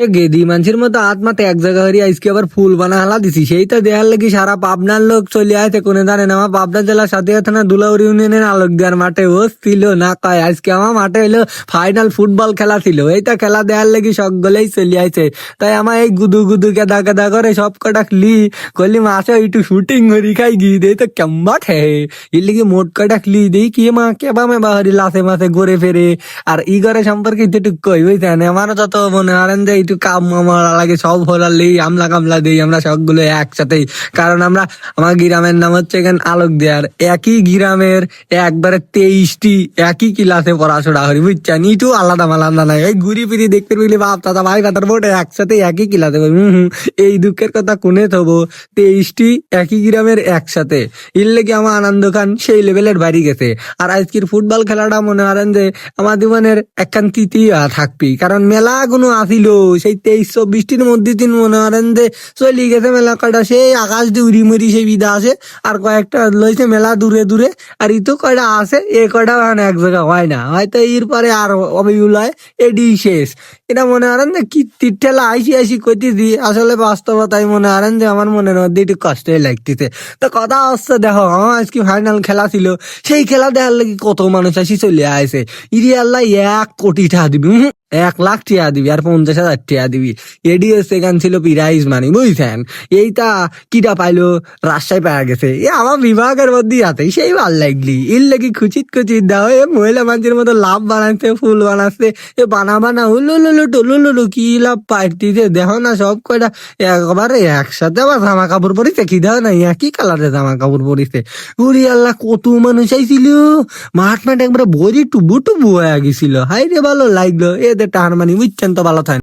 গেদি মানুষের মতো আত্মাতে এক জায়গা হরি আজকে আবার ফুল বানা হালা দিছি। সেই তো দেখার লাগি সারা পাবনার লোক চলে আসে কোনে জানে না। আমার পাবনা জেলার সাথে থানা দুলাউরি ইউনিয়নের আলোক দেওয়ার মাঠে। ও ছিল না কয়, আজকে আমার মাঠে হলো ফাইনাল ফুটবল খেলা ছিল। এইটা খেলা দেওয়ার লাগি সকলেই চলে আসে তাই আমার এই গুদু গুদু কেদা কেদা করে সব কটা ক্লি কলি মাসে একটু শুটিং হরি খাই গিয়ে দেই তো কেম্বা খে এর লিগে মোট কটা ক্লি দেই কি মা কেবা মে বাহারি লাসে মাসে ঘুরে ফেরে। আর ই ঘরে সম্পর্কে একটু কই, বুঝছেন? আমারও যত মনে হারেন যে একটু কাম লাগে, সব হলালেই আমলা কামলা দেই আমরা সবগুলো একসাথেই। কারণ আমরা, আমার গ্রামের নাম হচ্ছে এখানে আলোক দেয়ার একই গ্রামের একবারে তেইশটি একই ক্লাসে পড়াশোনা করি বুঝছেন ইটু আলাদা আলাদা নাই। এই ঘুরি ফিরি দেখতে পেলে বাপ, দাদা, ভাই, ভাতার বোটে একসাথে একই ক্লাসে করি হম এই দুঃখের কথা কোনে থবো? তেইশটি একই গ্রামের একসাথে। এর লেগে আমার আনন্দ খান সেই লেভেলের বাড়ি গেছে। আর আজকের ফুটবল খেলাটা মনে করেন যে, আমার জীবনের একখান তৃতীয় থাকবি কারণ মেলা কোনো আসিল সেই তেইশ চব্বিশটির মধ্যে তিনি মনে করেন যে চলি গেছে মেলা কয়টা? সেই আকাশ দিয়ে উড়ি মুড়ি সেই বিদা আছে, আর কয়েকটা লইছে মেলা দূরে দূরে, আর ইতো কয়টা আছে, এ কয়টা মানে এক জায়গা হয় না। হয়তো এর পরে আর অবিউল হয়, এডি শেষ। এটা মনে করেন যে কি তীর্থেলা আইসি আইসি কইতেছি আসলে বাস্তবতাই মনে করেন যে আমার মনের মধ্যে একটু কষ্টই লাগতেছে। তো কথা হচ্ছে দেখো, আমার আজকে ফাইনাল খেলা ছিল, সেই খেলা দেখার লাগি কত মানুষ আসি চলে আসে ইরি আল্লাহ এক কোটি টাকা দিবি এক লাখ টাকা দিবি আর পঞ্চাশ হাজার টাকা দিবি। এডি সেখান ছিল প্রাইজ মানি বুঝছেন? এইটা কিটা পাইলো? রাস্তায় পাওয়া গেছে। এ আমার বিভাগের মধ্যেই আছে, সেই ভালো লাগলি। এর লাগি খুচিত খুচিত দাও এ মহিলা মানুষের মতো লাভ বানাচ্ছে ফুল বানাচ্ছে এ বানা বানা হুলু লুলু টুলু লুলু কি লাভ পাইতিছে দেখো না সব কয়টা একবারে একসাথে আবার জামা কাপড় পরিছে, কি দাও না, একই কালারে জামা কাপড় পরিছে। উড়ি আল্লাহ, কত মানুষ আইছিল। মাঠ মাঠ একবারে বড়ি টুবু টুবু হয়ে গেছিল। হাই রে ভালো লাগল, এদের টাহার মানি বুঝছেন তো ভালো থাকে।